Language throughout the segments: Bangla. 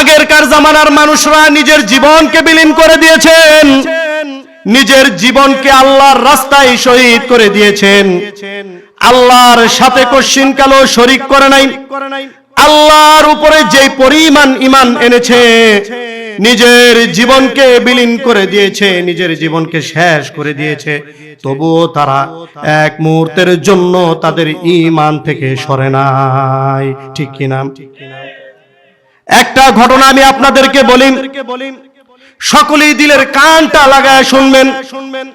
আগেরকার জামানার মানুষরা নিজের জীবনকে বিলীন করে দিয়েছেন? নিজের জীবনকে আল্লাহর রাস্তায় শহীদ করে দিয়েছেন। আল্লাহর সাথে কশ্চিন কালো শরিক করে নাই। আল্লাহর উপরে যে পরিমাণ ইমান এনেছে, নিজের জীবনকে বিলীন করে দিয়েছে, নিজের জীবনকে শেষ করে দিয়েছে। তবুও তারা এক মুহূর্তের জন্য তাদের ইমান থেকে সরে নাই। ঠিক কিনা একটা ঘটনা আমি আপনাদেরকে বলি। সকলেই দিলের কানটা লাগায় শুনবেন। শুনবেন।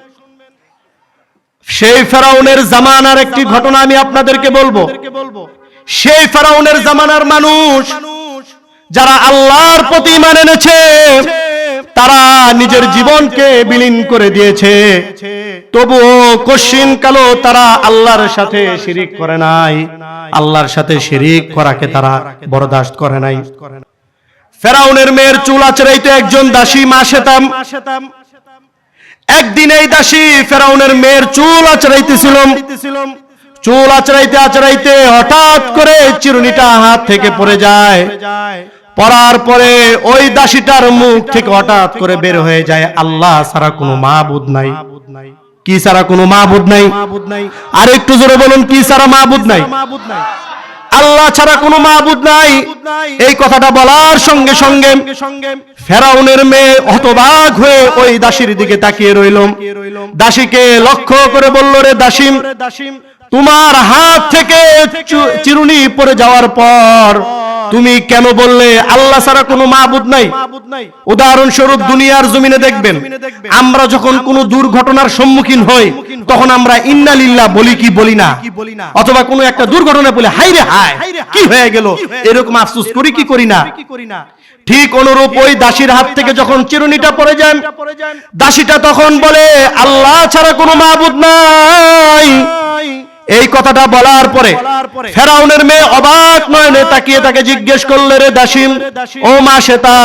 সেই ফেরাউনের জামানার একটি ঘটনা আমি আপনাদেরকে বলব। সেই ফেরাউনের জামানার মানুষ যারা আল্লাহর প্রতি মানে এনেছে। তারা নিজের জীবনকে বিলীন করে দিয়েছে। তবুও কশিন কালো তারা আল্লাহর সাথে শিরিক করে নাই। আল্লাহর সাথে শিরিক করাকে তারা বরদাস্ত করে নাই। ফেরাউনের মেয়ের চুল আচরাইতে একজন দাসী মা শেতাম একদিন এই দাসী ফেরাউনের মেয়ের চুল আচরাইতেছিল চুল আচরাইতে আচরাইতে হঠাৎ করে চিরুনিটা হাত থেকে পড়ে যায়। পড়ার পরে ওই দাসীটার মুখ থেকে হঠাৎ করে বের হয়ে যায়, আল্লাহ ছাড়া কোনো মাহবুদ নাই। কি ছাড়া কোনো মাহবুদ নাই? আর একটু জোরে বলুন, কি ছাড়া মাহবুদ নাই? আল্লাহ ছাড়া কোনো মাহবুদ নাই। এই কথাটা বলার সঙ্গে সঙ্গে ফেরাউনের মেয়ে হতবাক হয়ে ওই দাসীর দিকে তাকিয়ে রইল। দাসীকে লক্ষ্য করে বলল, রে দাসিম, তোমার হাত থেকে চিরুনি পড়ে যাওয়ার পর তুমি কেন বললে আল্লাহ ছাড়া কোনো মাহবুদ নাই? উদাহরণস্বরূপ দুনিয়ার জমিনে দেখবেন আমরা যখন কোনো দুর্ঘটনার সম্মুখীন হই তখন আমরা ইন্নালিল্লাহ বলি কি বলি না? অথবা কোনো একটা দুর্ঘটনা বলে হাই রে হাই কি হয়ে গেল? এরকম আফসোস করি কি করি না? ঠিক অনুরূপ ওই দাসীর হাত থেকে যখন চিরুনিটা পড়ে যান দাসীটা তখন বলে আল্লাহ ছাড়া কোনো মাহবুদ নাই। এই কথাটা বলার পরে ফেরাউনের মেয়ে অবাক নয়নে তাকিয়ে তাকে জিজ্ঞেস করলে রে দাসিম, ও মা শ্বেতা,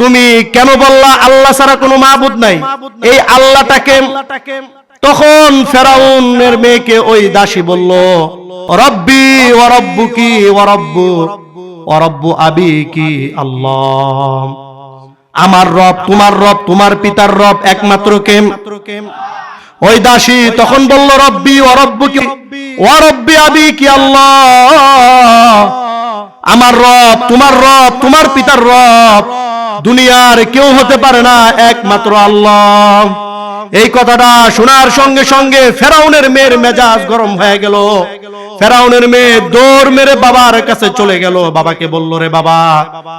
তুমি কেন বললা আল্লাহ ছাড়া কোনো মাহবুদ নাই? এই আল্লাহটাকে তখন ফেরাউনের মেয়েকে ওই দাসী বলল, রব্বি ও কি ও রব্বু আবি কি আল্লাহ। আমার রব, তোমার রব, তোমার পিতার রব একমাত্র কেম ওই দাসী তখন বলল, রব্বি ও রব্বু কি ও রব্বি আবি কি আল্লাহ। আমার রব, তোমার রব, তোমার পিতার রব। দুনিয়ার কেউ হতে পারে না, একমাত্র আল্লাহ। এই কথাটা শোনার সঙ্গে সঙ্গে ফেরাউনের মেয়ের মেজাজ গরম হয়ে গেল। ফেরাউনের মেয়ে দৌড় মেরে বাবার কাছে চলে গেল। বাবাকে বলল, রে বাবা,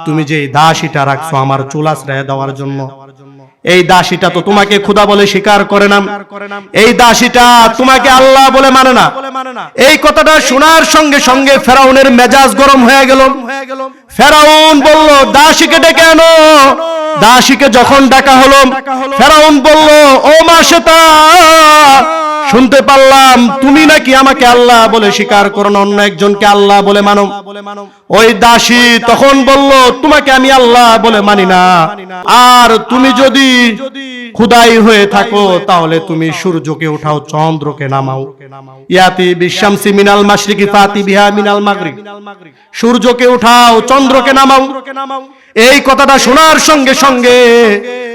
তুমি যে দাসীটা রাখছো, আমার চুল আশ্রয় দেওয়ার জন্য এই দাসীটা তো তোমাকে খুদা বলে স্বীকার করে না এই দাসীটা তোমাকে আল্লাহ বলে মানে না। এই কথাটা শোনার সঙ্গে সঙ্গে ফেরাউনের মেজাজ গরম হয়ে গেল। ফেরাউন বলল, দাসীকে ডেকে আনো। দাসীকে যখন ডাকা হলো, ফেরাউন বলল, ও মা শ্বেতা শুনতে পারলাম, তুমি নাকি আমাকে আল্লাহ বলে স্বীকার করো না, অন্য একজনকে আল্লাহ বলে মানো। ওই দাসী তখন বলল, তোমাকে আমি আল্লাহ বলে মানি না। আর তুমি যদি খুদাই হয়ে থাকো, তাহলে তুমি সূর্যকে উঠাও, চন্দ্রকে নামাও। ইয়াতি বিশ্বামসি মিনাল মাশরিকি ফাতি বিহা মিনাল মাগরিব। সূর্যকে উঠাও, চন্দ্রকে নামাও। এই কথাটা শোনার সঙ্গে সঙ্গে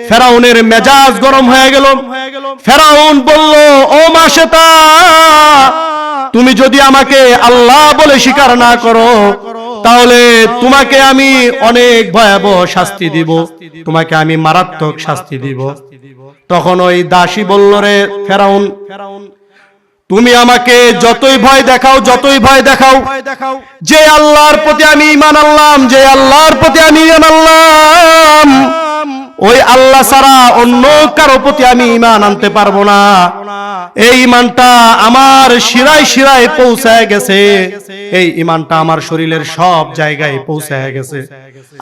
ফেরাউনের মেজাজ গরম হয়ে গেল। ফেরাউন বলল ও মা শ্বেতা তুমি যদি আমাকে আল্লাহ বলে স্বীকার না করো তাহলে তোমাকে আমি অনেক ভয়াবহ শাস্তি দিব। তোমাকে আমি মারাত্মক শাস্তি দিব। তখন ওই দাসী বলল রে ফেরাউন তুমি আমাকে যতই ভয় দেখাও যতই ভয় দেখাও যে আল্লাহর প্রতি আমি ইমান আনলাম যে আল্লাহর প্রতি আমি ইমান আনলাম ওই আল্লাহ ছাড়া অন্য কারও প্রতি আমি ইমান আনতে পারব না। এই ইমানটা আমার শিরায় শিরায় পৌঁছায় গেছে। এই ইমানটা আমার শরীরের সব জায়গায় পৌঁছায় গেছে।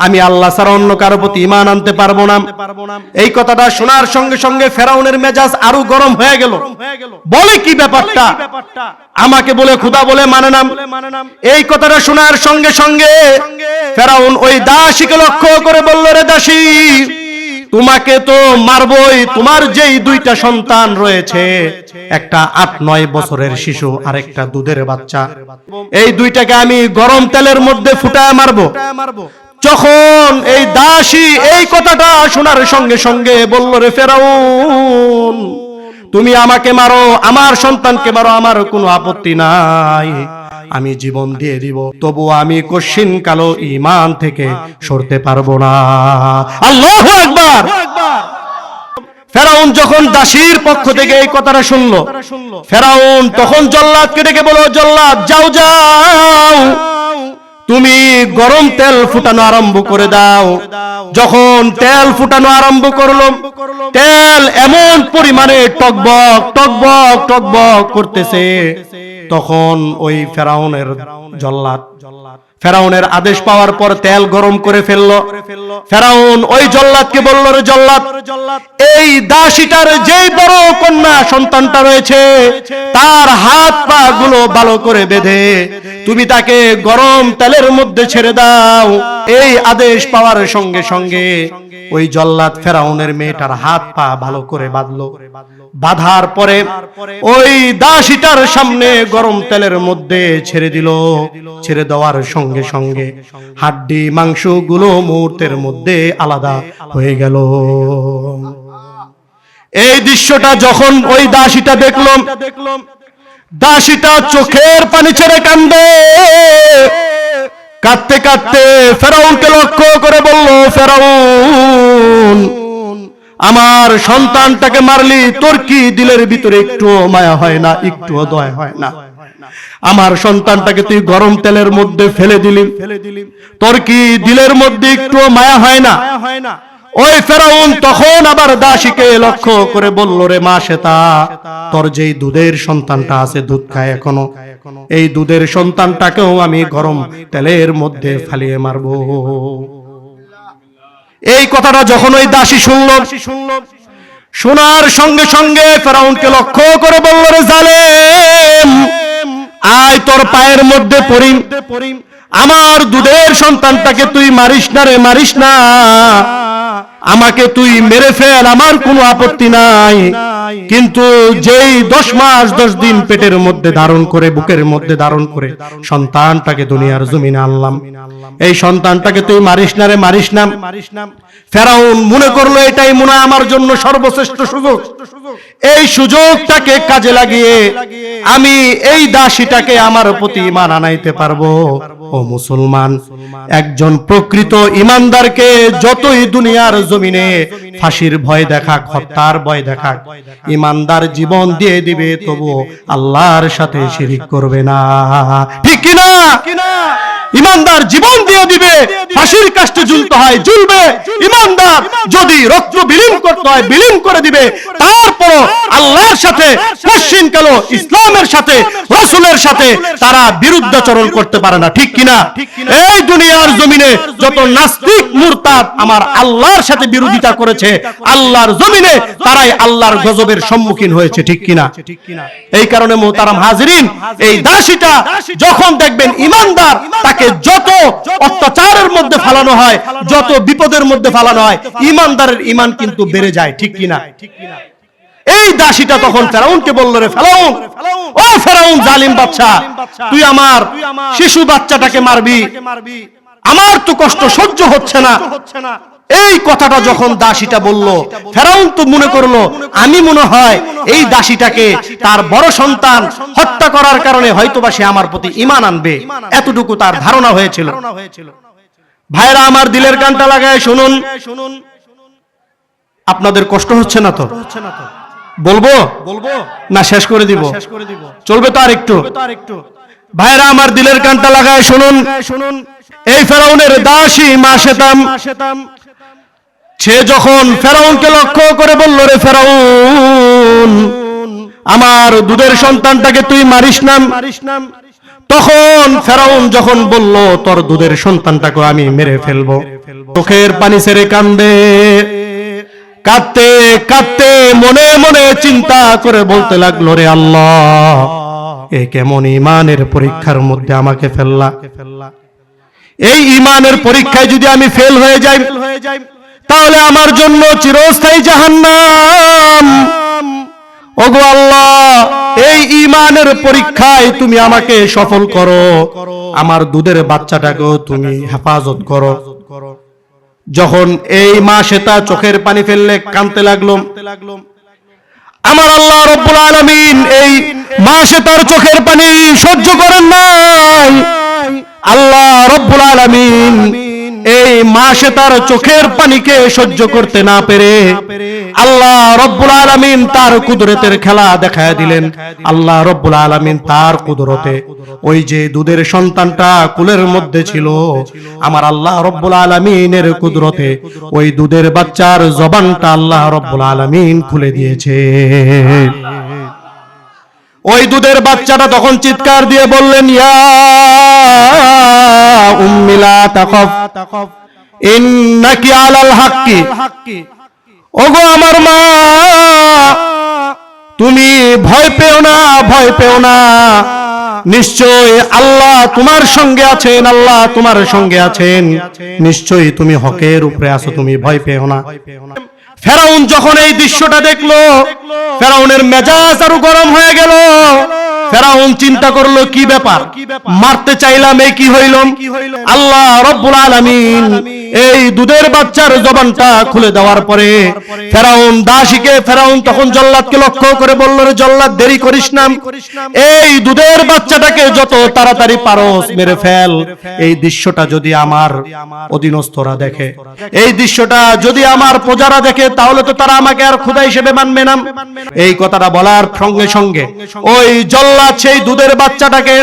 আমি আল্লাহ ছাড়া অন্য কারও প্রতি ইমান আনতে পারব না। এই কথাটা শোনার সঙ্গে সঙ্গে ফেরাউনের মেজাজ আরও গরম হয়ে গেল। বলে কি ব্যাপারটা? আমাকে বলে খুদা বলে মানে নাম এই কথাটা শোনার সঙ্গে সঙ্গে ফেরাউন ওই দাসীকে লক্ষ্য করে বলল, রে দাসী তোমাকে তো মারবই, তোমার যেই দুইটা সন্তান রয়েছে, একটা আট নয় বছরের শিশু আর একটা দুধের বাচ্চা। এই দুইটাকে আমি গরম তেলের মধ্যে ফুটায় মারবো। যখন এই দাসী এই কথাটা শোনার সঙ্গে সঙ্গে বলল, রে ফেরাউন, তুমি আমাকে মারো, আমার সন্তানকে মারো, আমার কোনো আপত্তি নাই। আমি জীবন দিয়ে দিব। তবু আমি কশিন কালো ইমান থেকে সরতে পারব না। আল্লাহ একবার ফেরাউন যখন দাসীর পক্ষ থেকে এই কথাটা শুনলো, ফেরাউন তখন জল্লাদকে ডেকে বলো জল্লাদ, যাও যাও। তুমি গরম তেল ফুটানো আরম্ভ করে দাও। যখন তেল ফুটানো আরম্ভ করল, তেল এমন পরিমাণে টকবক টকবক টকবক করতেছে। তখন ওই ফেরাউনের জল্লাদ। ফেরাউনের আদেশ পাওয়ার পর তেল গরম করে ফেলল। ফেরাউন ওই জল্লাদকে বলল, রে জল্লাদ, এই দাসীটার যেই বড় কন্যা সন্তানটা রয়েছে, তার হাত পা গুলো ভালো করে বেঁধে, তুমি তাকে গরম তেলের মধ্যে ছেড়ে দাও। এই আদেশ পাওয়ার সঙ্গে সঙ্গে ওই জল্লাদ ফেরাউনের মেয়েটার হাত পা ভালো করে বাঁধলো। বাঁধার পরে ওই দাসীটার সামনে গরম তেলের মধ্যে ছেড়ে দিল। ছেড়ে দেওয়ার সঙ্গে সঙ্গে হাড্ডি মাংসগুলো মুহূর্তের মধ্যে আলাদা হয়ে গেল। এই দৃশ্যটা যখন ওই দাসীটা দেখলাম দেখলাম দাসিটা চোখের পানি ছেড়ে কান্দে। কাঁদতে কাঁদতে ফেরাউনকে লক্ষ্য করে বলল, ফেরাউন আমার সন্তানটাকে মারলি, তোর কি দিলের ভিতরে একটু মায়া হয় না, একটু দয়া হয় না? আমার সন্তানটাকে তুই গরম তেলের মধ্যে ফেলে দিলি। ফেলে দিলি তোর কি দিলের মধ্যে একটু মায়া হয় না? ওই ফেরাউন তখন আবার দাসীকে লক্ষ্য করে বলল, রে মা সেতা তোর যেই দুধের সন্তানটা আছে, দুধ খায় এখনও। এই দুধের সন্তানটাকেও আমি গরম তেলের মধ্যে ফালিয়ে মারবো। এই কথাটা যখন ওই দাসী শুনল শুনল শোনার সঙ্গে সঙ্গে ফেরাউনকে লক্ষ্য করে বলল, রে জালেম, আয় তোর পায়ের মধ্যে পড়িম আমার দুধের সন্তানটাকে তুই মারিস না রে, মারিস না। আমাকে তুই মেরে ফেল, আমার কোনো আপত্তি নাই। কিন্তু যেই দশ মাস, দশ দিন পেটের মধ্যে ধারণ করে, বুকের মধ্যে ধারণ করে সন্তানটাকে দুনিয়ার জমিনে আনলাম। এই সন্তানটাকে তুই মারিস না রে, মারিস না। মারিস না ফেরাউন মনে করল এটাই মনে আমার জন্য সর্বশ্রেষ্ঠ সুযোগ। এই সুযোগটাকে কাজে লাগিয়ে আমি এই দাসীটাকে আমার প্রতি ইমান আনাইতে পারব। ও মুসলমান, একজন প্রকৃত ইমানদারকে যতই দুনিয়ার জমিনে ফাঁসির ভয় দেখাক হত্যার ভয় দেখাক ইমানদার জীবন দিয়ে দিবে তবু আল্লাহর সাথে শিরিক করবে না। ঠিক কিনা? ইমানদার জীবন দিয়ে দিবে ফাঁসির কাষ্টে ঝুলতে হয় ঝুলবে। ইমানদার যদি রক্ত বিলীন করতে হয় বিলীন করে দিবে তারপর আল্লাহর সাথে পশ্চিম কালো ইসলামের সাথে রসুলের সাথে তারা বিরুদ্ধাচরণ করতে পারে না ঠিক কিনা? এই দুনিয়ার জমিনে যত নাস্তিক মুরতাদ আমার আল্লাহর সাথে বিরোধিতা করেছে আল্লাহর জমিনে তারাই আল্লাহর গজবের সম্মুখীন হয়েছে ঠিক কিনা? এই কারণে মোহতারাম হাজরিন এই দাসীটা যখন দেখবেন ইমানদার তাকে যত অত্যাচারের মধ্যে ফালানো হয় যত বিপদের মধ্যে ফালানো হয় ইমানদারের ইমান কিন্তু বেড়ে যায় ঠিক কিনা? এই দাসীটা তখন ফেরাউনকে বলল, রে ফেরাউন, ও ফেরাউন জালিম বাচ্চা তুই আমার শিশু বাচ্চাটাকে মারবি। আমার তো কষ্ট সহ্য হচ্ছে না। এই কথাটা যখন দাসীটা বলল, ফেরাউন তো মনে করল, আমি মনে হয় এই দাসীটাকে তার বড় সন্তান হত্যা করার কারণে হয়তোবা সে আমার প্রতি ইমান আনবে। এতটুকু তার ধারণা হয়েছিল। ভাইরা আমার দিলের কানটা লাগায় শুনুন শুনুন। আপনাদের কষ্ট হচ্ছে না তো? বলব? বলব। না শেষ করে দিব। শেষ করে দিব। চলবে তো আর একটু ভাইরা আমার দিলের কানটা লাগায় শুনুন। শুনুন। এই ফেরাউনের দাসী মা শেতাম সে যখন ফেরাউনকে লক্ষ্য করে বলল রে ফেরাউন আমার দুধের সন্তানটাকে তুই মারিস নাম মারিস নাম তখন ফেরাউন যখন বলল তোর দুধের সন্তানটাকে আমি মেরে ফেলব। চোখের পানি ছেড়ে কান্দে। কাঁদতে কাঁদতে মনে মনে চিন্তা করে বলতে লাগল, রে আল্লাহ, এ কেমন ইমানের পরীক্ষার মধ্যে আমাকে ফেললা? এই ইমানের পরীক্ষায় যদি আমি ফেল হয়ে যাই, তাহলে আমার জন্য চিরস্থায়ী জাহান্নাম। ওগো আল্লাহ, এই ইমানের পরীক্ষায় তুমি আমাকে সফল করো। আমার দুধের বাচ্চাটাকেও তুমি হেফাজত করো। যখন এই মা সেটা চোখের পানি ফেললে কানতে লাগল। আমার আল্লাহ রব্বুল আলামিন এই মা সেতার চোখের পানি সহ্য করেন নাই। আল্লাহ রব্বুল আলামিন এই মা সেতার চোখের পানিকে সহ্য করতে না পেরে আল্লাহ রব্বুল আলামিন তার কুদরতের খেলা দেখায় দিলেন। আল্লাহ রব্বুল আলামিন তার কুদরতে ওই যে দুধের সন্তানটা কুলের মধ্যে ছিল, আমার আল্লাহ রব্বুল আলামিনের কুদরতে ওই দুধের বাচ্চার জবানটা আল্লাহ রব্বুল আলামিন খুলে দিয়েছে। ওই দুধের বাচ্চাটা তখন চিৎকার দিয়ে বললেন ওগো আমার মা, তুমি ভয় পেও না, ভয় পেও না। নিশ্চয় আল্লাহ তোমার সঙ্গে আছেন, আল্লাহ তোমার সঙ্গে আছেন। নিশ্চয়ই তুমি হকের উপরে আছো, তুমি ভয় পেও না। ফেরাউন যখন এই দৃশ্যটা দেখল ফেরাউনের মেজাজ আরও গরম হয়ে গেল। ফেরাউন চিন্তা করল কি ব্যাপার? মারতে চাইলাম এই কি হইল? আল্লাহ রব্বুল আলামিন এই দুধের বাচ্চার জবানটা খুলে দেওয়ার পরে ফেরাউন দাসীকে ফেরাউন তখন জল্লাদকে লক্ষ্য করে বলল, রে জল্লাদ, দেরি করিস না। এই দুধের বাচ্চাটাকে যত তাড়াতাড়ি পারস মেরে ফেল। এই দৃশ্যটা যদি আমার অধীনস্থরা দেখে। এই দৃশ্যটা যদি আমার প্রজারা দেখে, তাহলে তো তারা আমাকে আর ক্ষুদা হিসেবে মানবে না। এই কথাটা বলার সঙ্গে সঙ্গে ওই জল্লাদ সেই দুধের বাচ্চাটাকে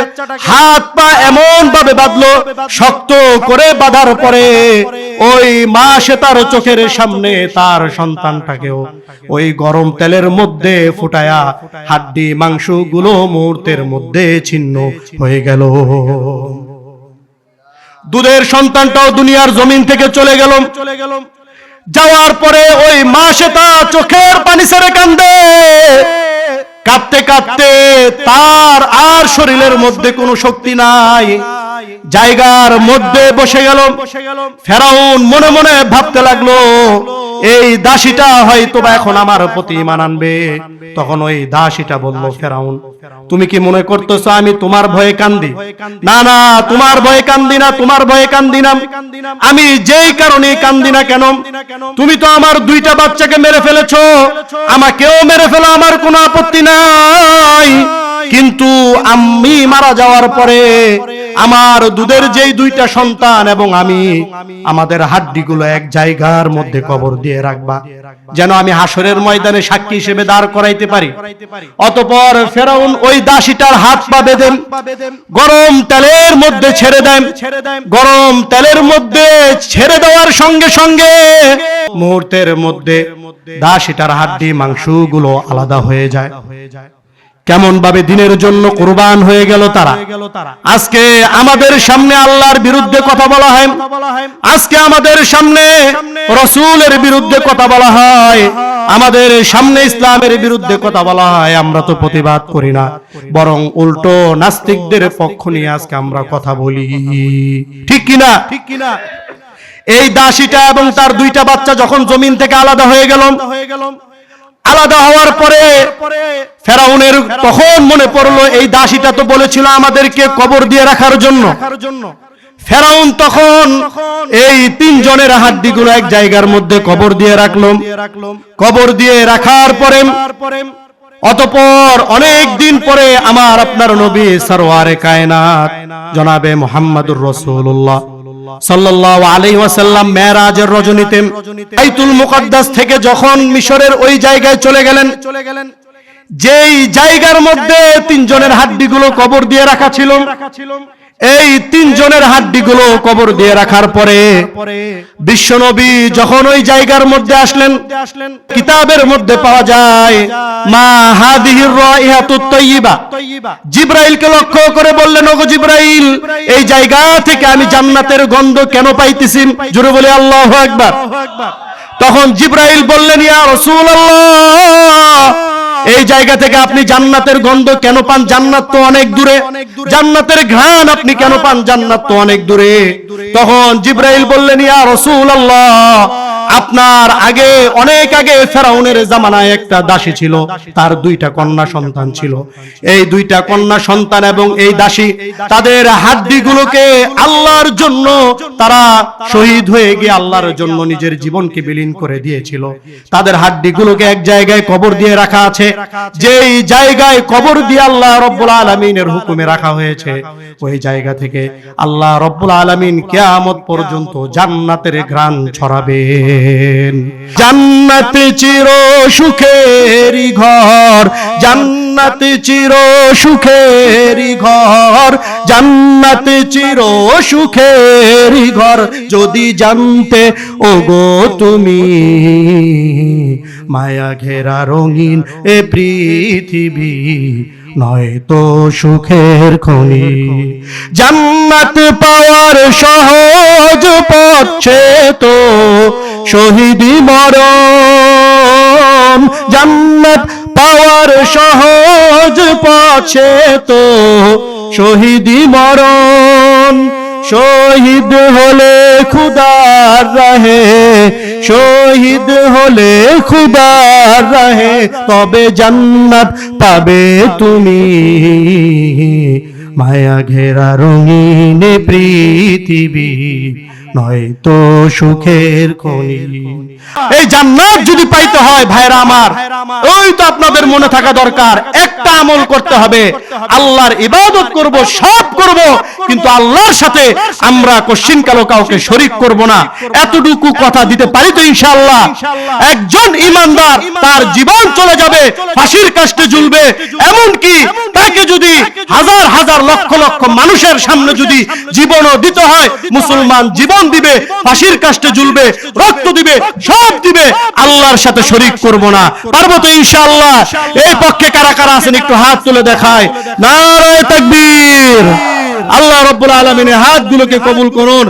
হাত পা এমন ভাবে বাঁধলো, শক্ত করে বাঁধার পরে ওই মা সে তার চোখের সামনে তার সন্তানটাকেও ওই গরম তেলের মধ্যে ফুটায়া হাড্ডি মাংসগুলো মুহূর্তের মধ্যে ছিন্ন হয়ে গেল। দুধের সন্তানটাও দুনিয়ার জমিন থেকে চলে গেল। চলে গেল যাওয়ার পরে ওই মা সে সেটা চোখের পানি ছেড়ে কান্দে। কাঁদতে কাঁদতে তার আর শরীরের মধ্যে কোনো শক্তি নাই। জায়গার মধ্যে বসে গেল। ফেরাউন মনে মনে ভাবতে লাগল, এই দাসীটা হয়তো বা এখন আমার প্রতি ইমান আনবে। তখন ওই দাসীটা বলল, ফেরাউন, তুমি কি মনে করতেছো আমি তোমার ভয়ে কান্দি? না না, তোমার ভয়ে কান্দি না, তোমার ভয়ে কান্দি না। আমি যেই কারণে কান্দি না কেন, তুমি তো আমার দুইটা বাচ্চাকে মেরে ফেলেছো। আমাকেও মেরে ফেলো, আমার কোনো আপত্তি নাই। কিন্তু আমি মারা যাওয়ার পরে আমার দুধের যেই দুইটা সন্তান এবং আমি, আমাদের হাড্ডিগুলো এক জায়গার মধ্যে কবর দিয়ে রাখবা। যেন আমি হাসরের ময়দানে সাক্ষী হিসেবে দাঁড় করাইতে পারি। অতপর ফেরাউন ওই দাসীটার হাত পা বেঁধেন। গরম তেলের মধ্যে ছেড়ে দেন। গরম তেলের মধ্যে ছেড়ে দেওয়ার সঙ্গে সঙ্গে মুহূর্তের মধ্যে দাসীটার হাড্ডি মাংসগুলো আলাদা হয়ে যায়। কেমন ভাবে দিনের জন্য কোরবান হয়ে গেল তারা? আজকে আমাদের সামনে আল্লাহর বিরুদ্ধে কথা বলা হয়। আজকে আমাদের সামনে রসুলের বিরুদ্ধে কথা বলা হয়। আমাদের সামনে ইসলামের বিরুদ্ধে কথা বলা হয়। আমরা তো প্রতিবাদ করি না। বরং উল্টো নাস্তিকদের পক্ষ নিয়ে আজকে আমরা কথা বলি। ঠিক কিনা ঠিক কিনা এই দাসীটা এবং তার দুইটা বাচ্চা যখন জমিন থেকে আলাদা হয়ে গেল হয়ে গেল। আলাদা হওয়ার পরে ফেরাউনের তখন মনে পড়ল, এই দাসীটা তো বলেছিল আমাদেরকে কবর দিয়ে রাখার জন্য। ফেরাউন তখন এই তিনজনের হাড্ডিগুলো এক জায়গার মধ্যে কবর দিয়ে রাখল। কবর দিয়ে রাখার পরে, অতপর অনেক দিন পরে আমার আপনার নবী সরওয়ারে কায়নাত, জনাবে মোহাম্মদুর রসুল্লাহ সাল্লাল্লাহু আলাইহি ওয়াসাল্লাম মেরাজের রজনীতে বাইতুল মুকদ্দাস থেকে যখন মিশরের ওই জায়গায় চলে গেলেন চলে গেলেন। যেই জায়গার মধ্যে তিনজনের হাড্ডিগুলো কবর দিয়ে রাখা ছিল এই তিনজনের হাড্ডিগুলো কবর দিয়ে রাখার পরে বিশ্বনবী যখন ওই জায়গার মধ্যে আসলেন কিতাবের মধ্যে পাওয়া যায় মা হাদিহির রাইহাতুত তাইয়্যিবা জিব্রাইলকে লক্ষ্য করে বললেন ওগো জিব্রাইল এই জায়গা থেকে আমি জান্নাতের গন্ধ কেন পাইতেছি? জোরে বলে আল্লাহু আকবার। তখন জিব্রাইল বললেন ইয়া রাসূলুল্লাহ এই জায়গা থেকে আপনি জান্নাতের গন্ধ কেন পান? জান্নাত তো অনেক দূরে। জান্নাতের ঘ্রাণ আপনি কেন পান? জান্নাত তো অনেক দূরে। তখন জিব্রাইল বললেন, ইয়া রাসূলুল্লাহ আপনার আগে, অনেক আগে ফেরাউনের জামানায় একটা দাসী ছিল, তার দুইটা কন্যা সন্তান ছিল। এই দুইটা কন্যা সন্তান এবং এই দাসী, তাদের হাড্ডিগুলোকে আল্লাহর জন্য তারা শহীদ হয়ে গিয়ে আল্লাহর জন্য নিজের জীবনকে বিলীন করে দিয়েছিল। তাদের হাড্ডিগুলোকে এক জায়গায় কবর দিয়ে রাখা আছে। যেই জায়গায় কবর দিয়ে আল্লাহ রব্বুল আলমিনের হুকুমে রাখা হয়েছে, ওই জায়গা থেকে আল্লাহ রব্বুল আলমিন কেয়ামত পর্যন্ত জান্নাতের ঘ্রাণ ছড়াবেন জান্নাত চির সুখেরই ঘর, জান্নাত চির সুখেরই ঘর, জান্নাত চির সুখেরই ঘর। যদি জানতে, ওগো তুমি, মায়া ঘেরা রঙিন এ পৃথিবী নয় তো সুখের খনি। জান্নাত পাওয়ার সহজ পথে তো শহীদি মরণ, জান্নাত পাওয়ার সহজ পথে তো শহীদি মরণ। শহীদ হলে খুদার রহে, শহীদ হলে খুদার রহে, তবে জান্নাত পাবে তুমি। মায়া ঘেরা রঙিন পৃথিবী নয়তো সুখের খনি। এই জান্নাত যদি পাইতে হয় ভাইরা আমার, ওই তো আপনাদের মনে থাকা দরকার। একটা আমল করতে হবে। আল্লাহর ইবাদত করব, সব করব, কিন্তু আল্লাহর সাথে আমরা কোশ্চিন কালো কাউকে শরিক করব না। এতটুকু কথা দিতে পারি তো ইনশাআল্লাহ। একজন ইমানদার তার জীবন চলে যাবে, ফাঁসির কাষ্টে ঝুলবে। এমন কি তাকে যদি হাজার হাজার লক্ষ লক্ষ মানুষের সামনে যদি জীবনও দিতে হয়, মুসলমান জীবন দিবে, ফাঁসির কাষ্টে ঝুলবে, রক্ত দিবে, সব দিবে। আল্লাহর সাথে শরিক করব না। পারব তো ইনশাআল্লাহ। এই পক্ষে কারা কারা আছেন একটু হাত তুলে দেখায় নারায় তাকবীর। আল্লাহ রব্বুল আলমিনের হাতগুলোকে কবুল করুন।